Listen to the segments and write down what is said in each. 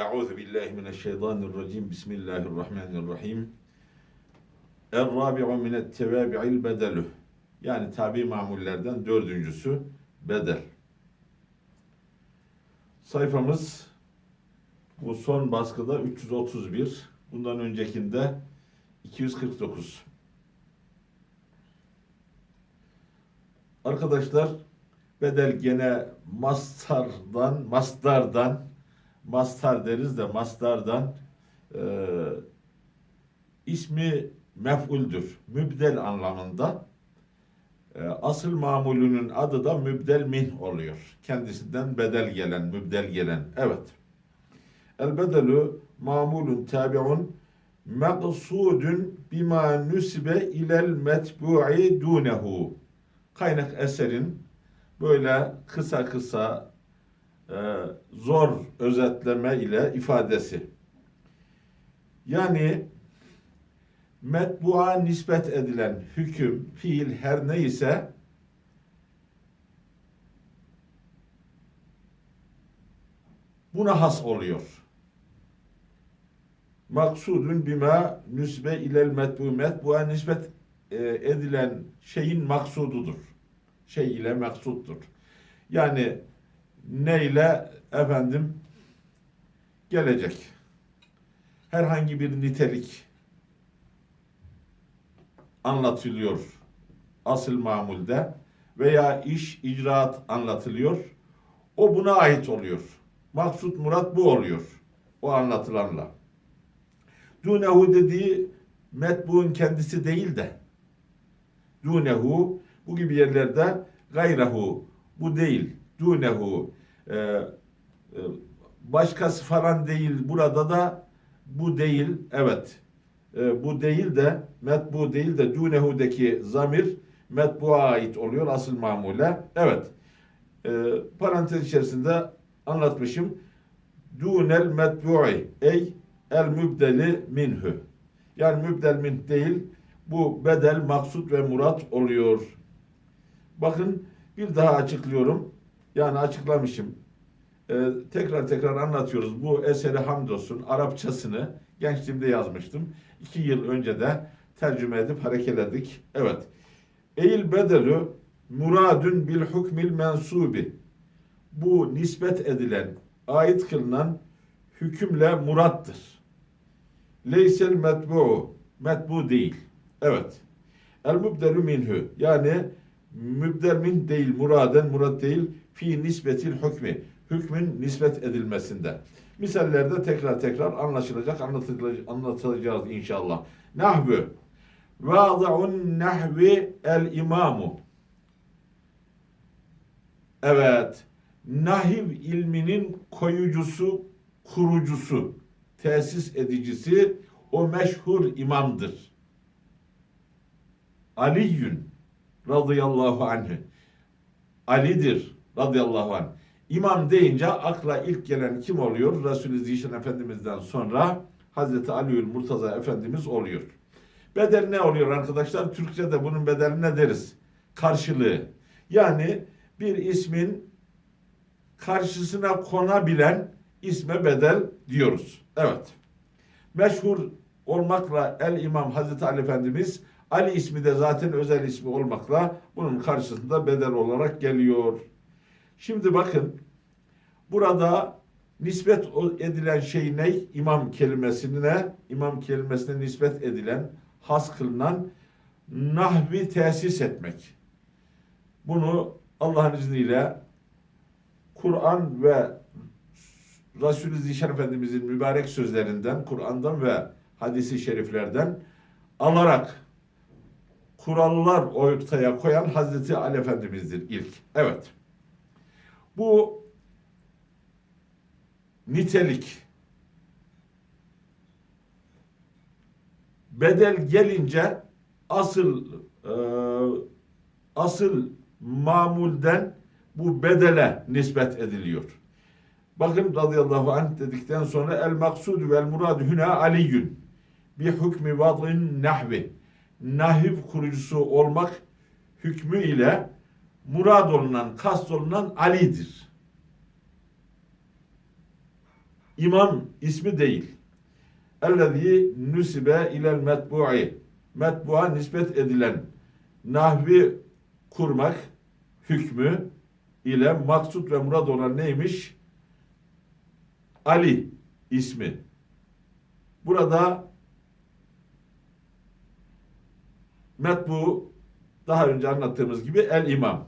Euzu billahi mineşşeytanirracim. Bismillahirrahmanirrahim. Er-rabi'u minet tevabi'il bedelü. Yani tabi mamullerden dördüncüsü bedel. Sayfamız bu son baskıda 331. Bundan öncekinde 249. Arkadaşlar bedel gene mastardan, mastardan, mastar deriz de mastardan e, ismi mef'uldür. Mübdel anlamında. E, asıl mamulünün adı da mübdel min oluyor. Kendisinden bedel gelen, mübdel gelen. Evet. El bedelü mamulun tabi'un meqsudun bima nüsibe ilel metbu'i dunehu. Kaynak eserin böyle kısa kısa e, zor özetleme ile ifadesi. Yani metbuğa nispet edilen hüküm, fiil her neyse buna has oluyor. Maksudun bima nüsbe ilel metbu metbuğa nispet e, edilen şeyin maksududur. Şey ile maksuttur. Yani ne ile efendim gelecek. Herhangi bir nitelik anlatılıyor asıl mamulde veya iş icraat anlatılıyor. O buna ait oluyor. Maksut murat bu oluyor. O anlatılanla. Dunehu dediği metbuğun kendisi değil de dunehu bu gibi yerlerde gayrehu bu değil. Dunehu e, e, başkası falan değil. Burada da bu değil. Evet. E, bu değil de metbu değil de dunehu'daki zamir metbu'a ait oluyor asıl mamule. Evet. E, parantez içerisinde anlatmışım. Dunel metbu'i ey el mübdeli minhu. Yani mübdel min değil. Bu bedel, maksut ve murat oluyor. Bakın bir daha açıklıyorum. Yani açıklamışım. Ee, tekrar tekrar anlatıyoruz. Bu eseri hamdolsun Arapçasını gençliğimde yazmıştım. İki yıl önce de tercüme edip harekeledik. Evet. Eil bedelü muradun bil hukmil mensubi. Bu nispet edilen, ait kılınan hükümle murattır. Leysel metbu'u. Metbu değil. Evet. El mübdelü minhu. Yani mübdel min değil, muraden murad değil. Fi nisbetil hükmü. Hükmün nispet edilmesinde. Misallerde tekrar tekrar anlaşılacak, anlatılacak, anlatacağız inşallah. Nahvü. Vâda'un nahvi el imamu. Evet. Nahiv ilminin koyucusu, kurucusu, tesis edicisi o meşhur imamdır. Aliyyün radıyallahu anhü. Ali'dir radıyallahu anh. İmam deyince akla ilk gelen kim oluyor? Resulü Zişan Efendimiz'den sonra Hazreti Aliül Murtaza Efendimiz oluyor. Bedel ne oluyor arkadaşlar? Türkçe'de bunun bedeli ne deriz? Karşılığı. Yani bir ismin karşısına konabilen isme bedel diyoruz. Evet. Meşhur olmakla El İmam Hazreti Ali Efendimiz Ali ismi de zaten özel ismi olmakla bunun karşısında bedel olarak geliyor. Şimdi bakın burada nispet edilen şey ne? İmam kelimesine, imam kelimesine nispet edilen, has kılınan nahvi tesis etmek. Bunu Allah'ın izniyle Kur'an ve Resulü Zişan Efendimizin mübarek sözlerinden, Kur'an'dan ve hadisi şeriflerden alarak kurallar ortaya koyan Hazreti Ali Efendimiz'dir ilk. Evet. Bu nitelik bedel gelince asıl e, asıl mamulden bu bedele nispet ediliyor. Bakın radıyallahu anh dedikten sonra el maksudu vel muradu hüna aliyyün bi hükmü vad'in nahvi nahiv kurucusu olmak hükmü ile murad olunan, kast olunan Ali'dir. imam ismi değil. Ellezî nüsibe ilel metbu'i. Metbu'a nispet edilen nahvi kurmak hükmü ile maksut ve murad olan neymiş? Ali ismi. Burada metbu daha önce anlattığımız gibi el imam.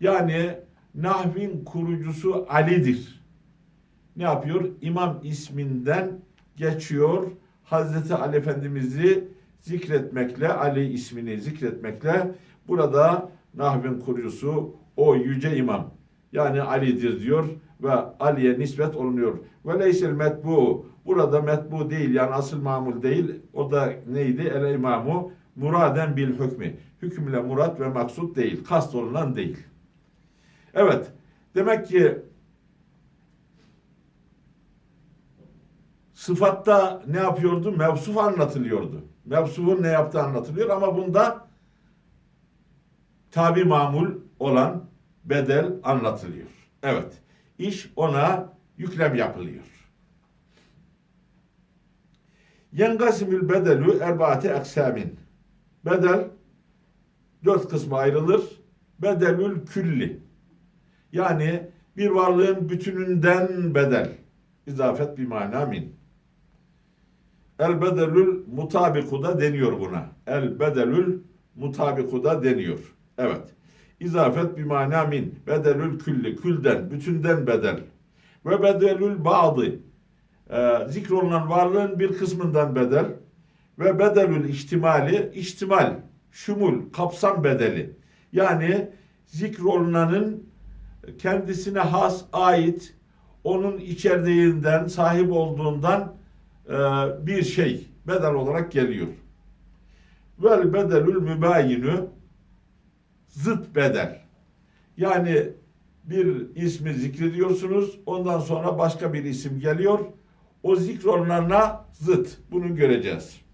Yani nahvin kurucusu Ali'dir. Ne yapıyor? İmam isminden geçiyor. Hazreti Ali Efendimiz'i zikretmekle, Ali ismini zikretmekle burada nahvin kurucusu o yüce imam. Yani Ali'dir diyor ve Ali'ye nispet olunuyor. Ve leysel metbu. Burada metbu değil yani asıl mamul değil. O da neydi? El imamu muraden bil hükmü. Hükümle murat ve maksut değil. Kast olunan değil. Evet. Demek ki sıfatta ne yapıyordu? Mevsuf anlatılıyordu. Mevsufun ne yaptığı anlatılıyor ama bunda tabi mamul olan bedel anlatılıyor. Evet. İş ona yüklem yapılıyor. Yengasimül bedelü erbaati eksamin. Bedel dört kısma ayrılır. Bedelül külli. Yani bir varlığın bütününden bedel. İzafet bir mana min. El bedelül mutabiku da deniyor buna. El bedelül mutabiku da deniyor. Evet. İzafet bir mana min. Bedelül külli. Külden, bütünden bedel. Ve bedelül bağdı. Ee, zikrolunan varlığın bir kısmından bedel. Ve bedelül ihtimali, ihtimal, şumul, kapsam bedeli. Yani zikrolunanın kendisine has ait, onun içerdiğinden, sahip olduğundan e, bir şey bedel olarak geliyor. Vel bedelül mübayinü zıt bedel. Yani bir ismi zikrediyorsunuz, ondan sonra başka bir isim geliyor. O zikrolunana zıt. Bunu göreceğiz.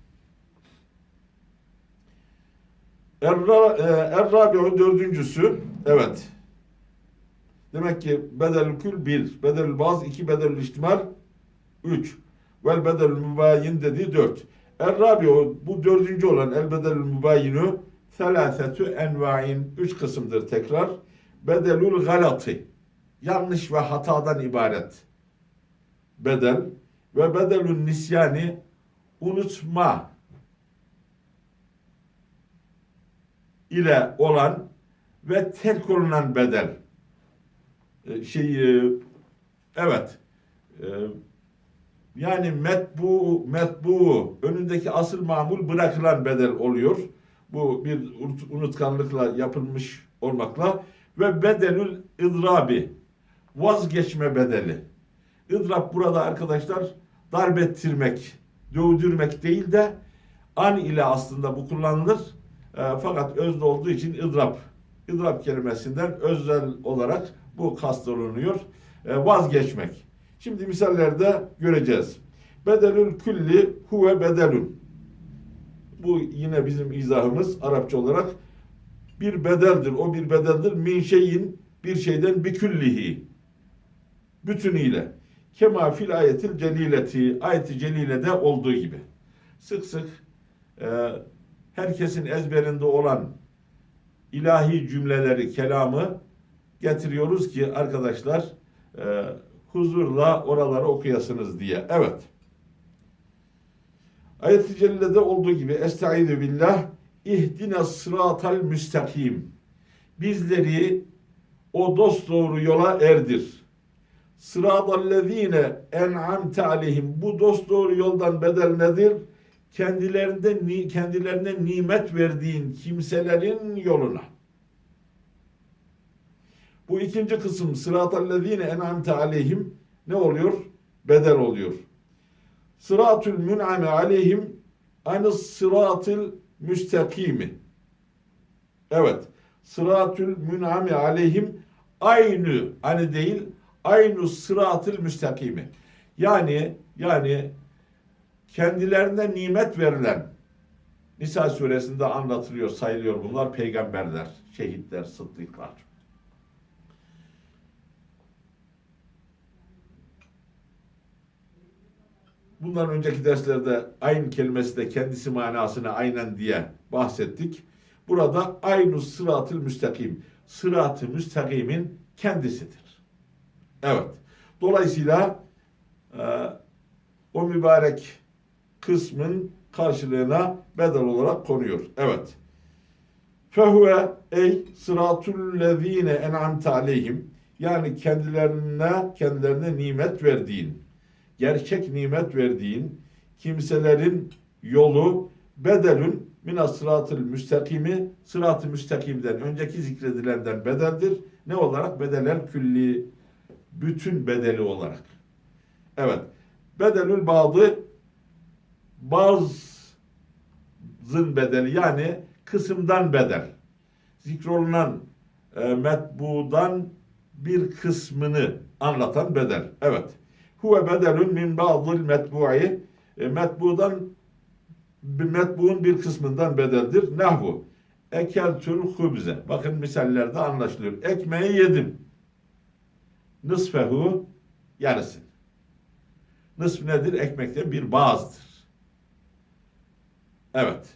Erra, e, Errabi'u dördüncüsü, evet. Demek ki bedelül kül bir, bedelül baz iki, bedelül ihtimal üç. Vel bedelül mübayin dediği dört. Errabi'u bu dördüncü olan el bedelül mübayinu Selâsetü enva'in üç kısımdır tekrar. Bedelül galati yanlış ve hatadan ibaret bedel ve bedelün nisyani unutma ile olan ve terk olunan bedel Ee, şey e, evet e, yani metbu metbu önündeki asıl mamul bırakılan bedel oluyor. Bu bir unutkanlıkla yapılmış olmakla ve bedelül idrabi vazgeçme bedeli. İdrab burada arkadaşlar darbettirmek, dövdürmek değil de an ile aslında bu kullanılır. E, fakat özde olduğu için idrab. İdrab kelimesinden özel olarak bu kastolunuyor. E, vazgeçmek. Şimdi misallerde göreceğiz. Bedelül külli huve bedelün. Bu yine bizim izahımız Arapça olarak bir bedeldir. O bir bedeldir. Min şeyin bir şeyden biküllihi. Bütünüyle. Kema fil ayetil celileti. Ayeti celilede olduğu gibi. Sık sık e, herkesin ezberinde olan ilahi cümleleri, kelamı getiriyoruz ki arkadaşlar e, huzurla oraları okuyasınız diye. Evet. Ayet-i Celle'de olduğu gibi Estaizu billah ihdine sıratal müstakim. Bizleri o dost doğru yola erdir. Sıradallezine en'amte aleyhim. Bu dost doğru yoldan bedel nedir? Kendilerinde kendilerine nimet verdiğin kimselerin yoluna. Bu ikinci kısım sıratallezine en'amte aleyhim ne oluyor? Bedel oluyor. Sıratül mün'ame aleyhim aynı sıratül müstakimi. Evet. Sıratül mün'ame aleyhim aynı hani değil aynı sıratül müstakimi. Yani yani kendilerine nimet verilen Nisa suresinde anlatılıyor, sayılıyor bunlar peygamberler, şehitler, sıddıklar. bundan önceki derslerde aynı kelimesi de kendisi manasına aynen diye bahsettik. Burada aynı sıratıl müstakim. Sırat-ı müstakimin kendisidir. Evet. Dolayısıyla e, o mübarek kısmın karşılığına bedel olarak konuyor. Evet. Fehuve ey sıratul lezine en'amte aleyhim yani kendilerine kendilerine nimet verdiğin gerçek nimet verdiğin kimselerin yolu bedelün minas sıratıl müstakimi sırat-ı müstakimden önceki zikredilenden bedeldir. Ne olarak? Bedelel külli bütün bedeli olarak. Evet. Bedelül bağlı bazın bedeli yani kısımdan bedel. Zikrolunan e, metbudan bir kısmını anlatan bedel. Evet. Huve bedelun min ba'dil metbu'i e, metbudan metbuğun bir kısmından bedeldir. Nahvu. Ekeltül hubze. Bakın misallerde anlaşılıyor. Ekmeği yedim. Nısfehu yarısı. Nısf nedir? Ekmekten bir bazdır. Evet.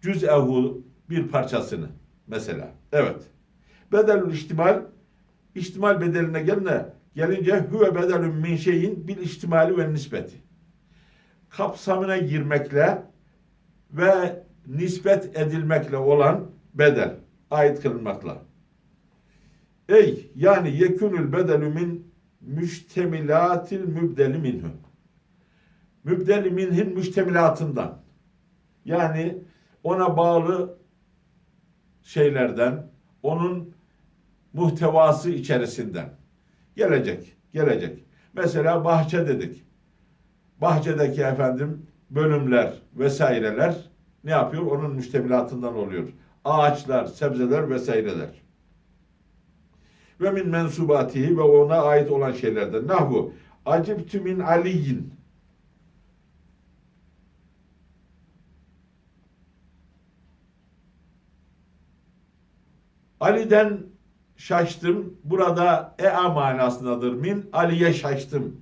Cüz'ehu bir parçasını mesela. Evet. Bedelül ihtimal ihtimal bedeline gelince gelince huve bedelün min şeyin bil ihtimali ve nispeti. Kapsamına girmekle ve nispet edilmekle olan bedel ait kılınmakla. Ey yani yekünül bedelü min müştemilatil mübdeli minhu. Mübdeli minhin müştemilatından. Yani ona bağlı şeylerden, onun muhtevası içerisinden. Gelecek, gelecek. Mesela bahçe dedik. Bahçedeki efendim bölümler vesaireler ne yapıyor? Onun müştemilatından oluyor. Ağaçlar, sebzeler vesaireler. Ve min mensubatihi ve ona ait olan şeylerden. Nahvu. Acibtü min aliyin. Ali'den şaştım. Burada ea manasındadır. Min Ali'ye şaştım.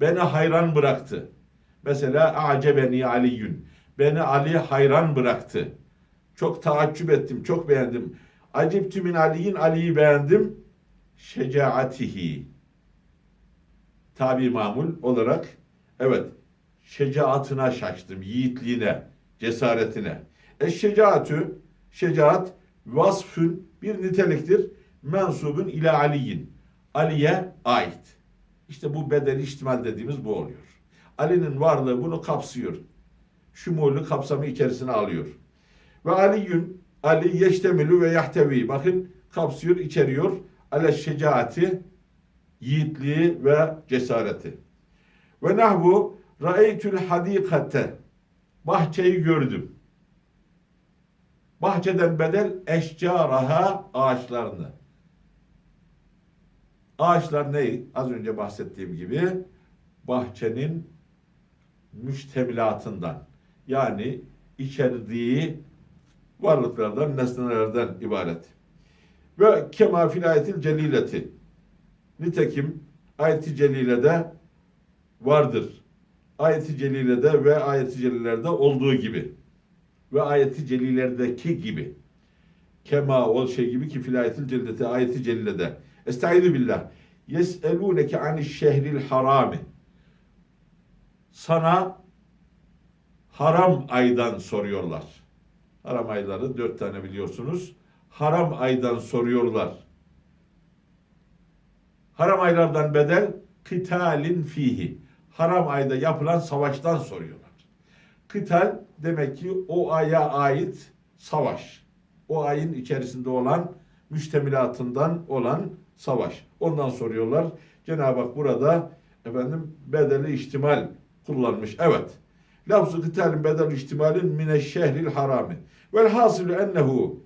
Beni hayran bıraktı. Mesela acebeni Aliyyün. Beni Ali hayran bıraktı. Çok taaccüp ettim, çok beğendim. Acibtü min Ali'yin Ali'yi beğendim. Şecaatihi. Tabi mamul olarak evet şecaatına şaştım, yiğitliğine, cesaretine. Eşşecaatü, şecaat vasfün bir niteliktir. Mensubun ile aliyin. Ali'ye ait. İşte bu bedel ihtimal dediğimiz bu oluyor. Ali'nin varlığı bunu kapsıyor. Şumulü kapsamı içerisine alıyor. Ve Ali'yün Ali yeştemilü ve yahtevi. Bakın kapsıyor, içeriyor. Ale şecaati, yiğitliği ve cesareti. Ve nahvu ra'eytül hadikate. Bahçeyi gördüm. Bahçeden bedel eşcaraha ağaçlarını. Ağaçlar ne? Az önce bahsettiğim gibi bahçenin müştemilatından yani içerdiği varlıklardan, nesnelerden ibaret. Ve kema fil ayetil celileti. Nitekim ayeti celilede vardır. Ayeti celilede ve ayeti celilerde olduğu gibi ve ayeti celilerdeki gibi. Kema o şey gibi ki fil ayetil celilete ayeti celilede. Estaizu billah. Yes'elûneke aniş şehril harami. Sana haram aydan soruyorlar. Haram ayları dört tane biliyorsunuz. Haram aydan soruyorlar. Haram aylardan bedel kıtalin fihi. Haram ayda yapılan savaştan soruyorlar. Kıtal demek ki o aya ait savaş. O ayın içerisinde olan müştemilatından olan savaş. Ondan soruyorlar. Cenab-ı Hak burada efendim bedeli ihtimal kullanmış. Evet. Lafzu kıtalin bedel ihtimalin mine şehril harami. Vel hasilu ennehu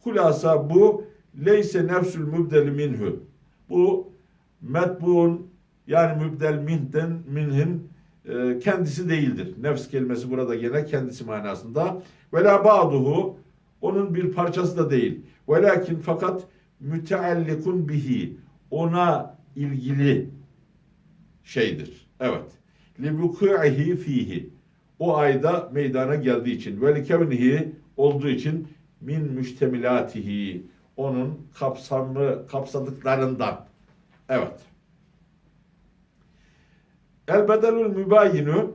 hulasa bu leyse nefsül mübdeli minhu. Bu metbuun yani mübdel minhten minhin e, kendisi değildir. Nefs kelimesi burada gene kendisi manasında. Ve la ba'duhu onun bir parçası da değil. Velakin fakat müteallikun bihi ona ilgili şeydir. Evet. Li fihi. O ayda meydana geldiği için ve kevnihi olduğu için min müştemilatihi. Onun kapsamlı kapsadıklarından. Evet. El bedelül mübayinu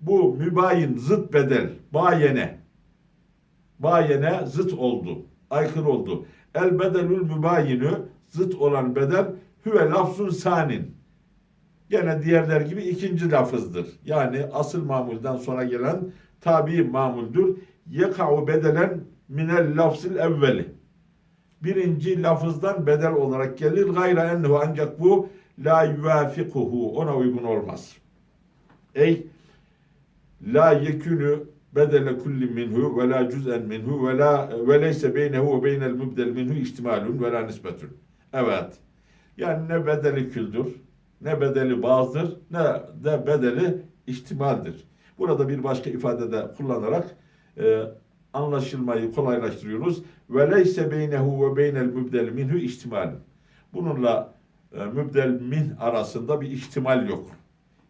bu mübayin zıt bedel bayene bayene zıt oldu. Aykırı oldu. El bedelül mübayinu zıt olan bedel hüve lafzun sanin. Gene diğerler gibi ikinci lafızdır. Yani asıl mamulden sonra gelen tabi mamuldür. Yeka'u bedelen minel lafzil evveli. Birinci lafızdan bedel olarak gelir. Gayra ennehu ancak bu la yuvafikuhu ona uygun olmaz. Ey la yekünü bedele kulli minhu ve la cüz'en minhu ve la ve leyse beynehu ve beynel mübdel minhu ihtimalun ve la nispetun. Evet. Yani ne bedeli küldür, ne bedeli bazdır, ne de bedeli ihtimaldir. Burada bir başka ifadede kullanarak e, anlaşılmayı kolaylaştırıyoruz. Ve leyse beynehu ve beynel mübdel minhu ihtimalun. Bununla mübdel min arasında bir ihtimal yok.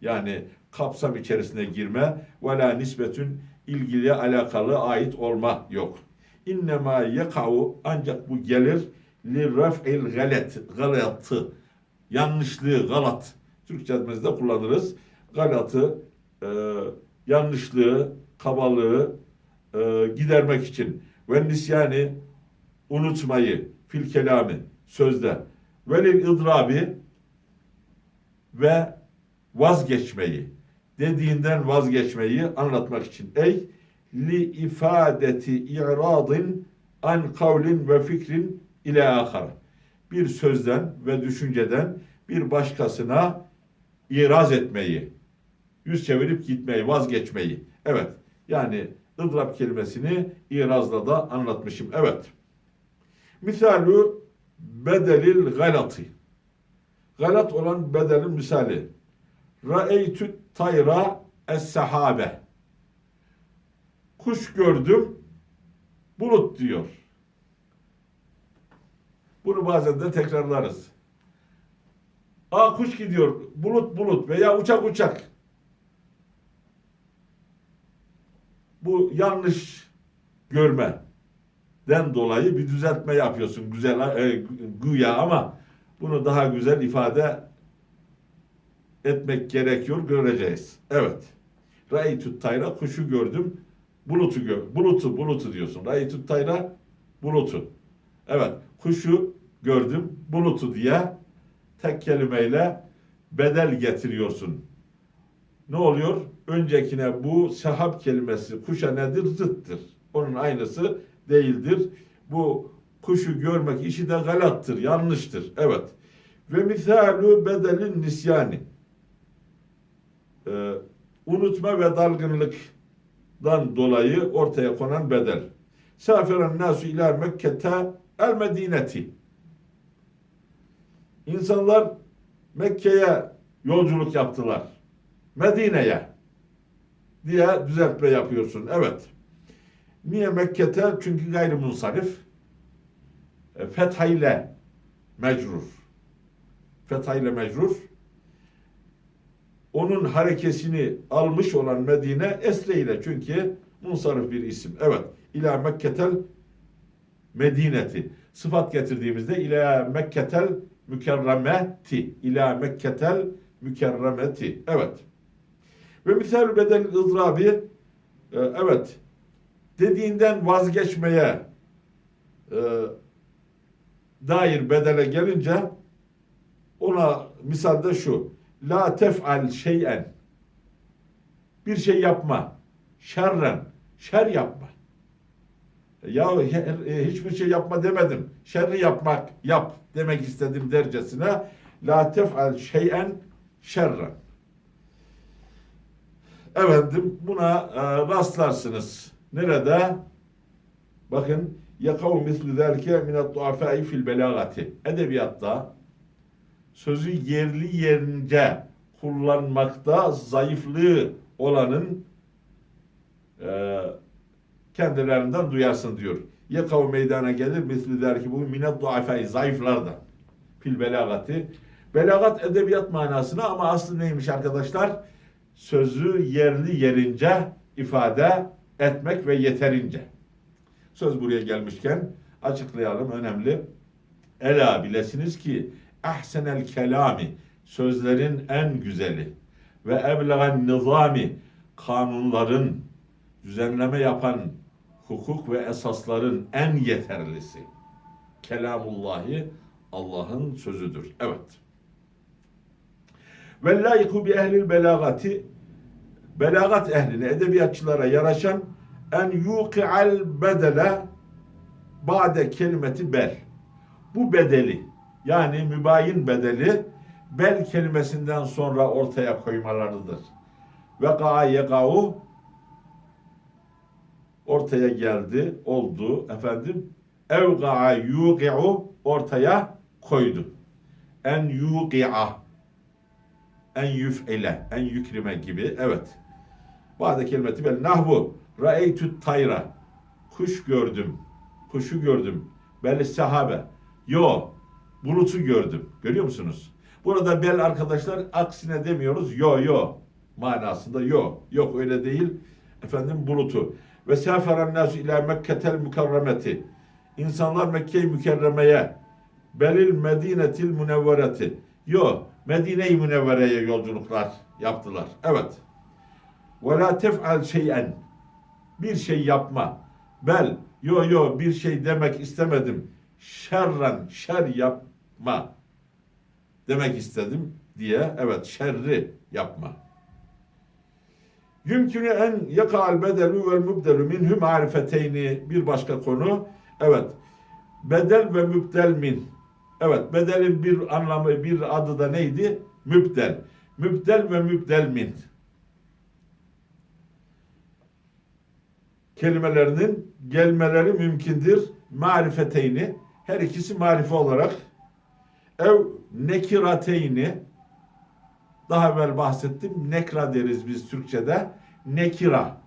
Yani kapsam içerisine girme ve la nisbetün ilgili alakalı ait olma yok. İnnemâ yeka'u ancak bu gelir li raf'il galet galatı yanlışlığı galat Türkçemizde kullanırız. Galatı e, yanlışlığı kabalığı e, gidermek için ve nisyani unutmayı fil kelami sözde velil idrabi ve vazgeçmeyi dediğinden vazgeçmeyi anlatmak için. Ey li ifadeti i'radin an kavlin ve fikrin ile ahar. Bir sözden ve düşünceden bir başkasına iraz etmeyi, yüz çevirip gitmeyi, vazgeçmeyi. Evet. Yani ıdrap kelimesini irazla da anlatmışım. Evet. Misalu bedelil galatı. Galat olan bedelin misali. Ra'eytü tayra es-sahabe. Kuş gördüm, bulut diyor. Bunu bazen de tekrarlarız. Aa kuş gidiyor, bulut bulut veya uçak uçak. Bu yanlış görmeden dolayı bir düzeltme yapıyorsun güzel e, güya ama bunu daha güzel ifade etmek gerekiyor göreceğiz. Evet. Ra'ytü tayra kuşu gördüm. Bulutu gör. Bulutu bulutu diyorsun. Ra'ytü tayra bulutu. Evet. Kuşu gördüm. Bulutu diye tek kelimeyle bedel getiriyorsun. Ne oluyor? Öncekine bu sehab kelimesi kuşa nedir? Zıttır. Onun aynısı değildir. Bu kuşu görmek işi de galattır, yanlıştır. Evet. Ve misalu bedelin nisyani e, unutma ve dalgınlıktan dolayı ortaya konan bedel. Safiren nasu ila Mekke'te el medineti. İnsanlar Mekke'ye yolculuk yaptılar. Medine'ye diye düzeltme yapıyorsun. Evet. Niye Mekke'te? Çünkü gayrimunsarif. E, mecrur. Fetha mecrur onun harekesini almış olan Medine Esre ile çünkü munsarif bir isim. Evet. İla Mekketel Medineti. Sıfat getirdiğimizde ila Mekketel mükerremeti. İla Mekketel mükerremeti. Evet. Ve misal bedel ızrabi e, evet dediğinden vazgeçmeye e, dair bedele gelince ona misalde şu La tef'al şeyen. Bir şey yapma. Şerren. Şer yapma. Ya e, hiçbir şey yapma demedim. Şerri yapmak yap demek istedim dercesine. La tef'al şeyen şerren. Efendim buna e, rastlarsınız. Nerede? Bakın yakav misli zelke minat duafai fil belagati. Edebiyatta sözü yerli yerince kullanmakta zayıflığı olanın e, kendilerinden duyarsın diyor. Yekav meydana gelir misli der ki bu minet duafayı zayıflardan fil belagati Belagat edebiyat manasına ama aslı neymiş arkadaşlar? Sözü yerli yerince ifade etmek ve yeterince. Söz buraya gelmişken açıklayalım önemli. Ela bilesiniz ki ahsenel kelami sözlerin en güzeli ve eblegan nizami kanunların düzenleme yapan hukuk ve esasların en yeterlisi. Kelamullahi Allah'ın sözüdür. Evet. Ve layıku bi ehlil belagati belagat ehline, edebiyatçılara yaraşan en yuqi'al bedele ba'de kelimeti bel. Bu bedeli yani mübayin bedeli bel kelimesinden sonra ortaya koymalarıdır. Ve ga'a yega'u ortaya geldi, oldu efendim. Evga'a yuqi'u ortaya koydu. En yuqi'a en yüf'ile, en yükrime gibi. Evet. Bazı kelimeti bel nahvu ra'eytü tayra kuş gördüm. Kuşu gördüm. Bel sahabe. Yo bulutu gördüm. Görüyor musunuz? Burada bel arkadaşlar aksine demiyoruz. Yo yo manasında yo. Yok öyle değil. Efendim bulutu. Ve seferen nasu ila Mekketel mükerremeti. İnsanlar Mekke-i Mükerreme'ye belil Medinetil Münevvereti. Yo, Medine-i Münevvere'ye yolculuklar yaptılar. Evet. Ve la tef'al şey'en. Bir şey yapma. Bel, yo yo bir şey demek istemedim. Şerren, şer yapma. Demek istedim diye. Evet, şerri yapma. Yümkünü en yakal bedelu ve mübdelu minhü marifeteyni bir başka konu. Evet. Bedel ve mübdel min. Evet. Bedelin bir anlamı, bir adı da neydi? Mübdel. Mübdel ve mübdel min. Kelimelerinin gelmeleri mümkündür. Marifeteyni. Her ikisi marife olarak. Ev nekirateyni. Daha evvel bahsettim. Nekra deriz biz Türkçe'de. Nekira.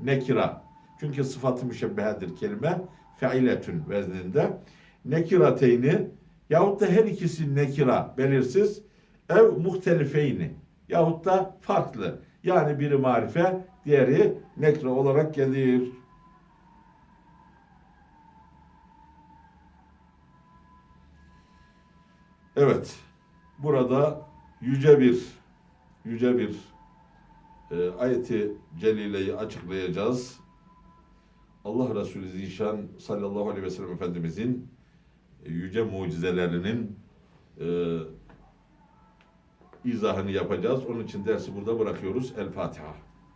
Nekira. Çünkü sıfatı müşebbehedir kelime. Feiletün vezninde. Nekirateyni yahut da her ikisi nekira belirsiz. Ev muhtelifeyni yahut da farklı. Yani biri marife, diğeri nekra olarak gelir. Evet. Burada yüce bir yüce bir e, ayeti celileyi açıklayacağız. Allah Resulü Zişan sallallahu aleyhi ve sellem Efendimizin e, yüce mucizelerinin e, izahını yapacağız. Onun için dersi burada bırakıyoruz. El Fatiha.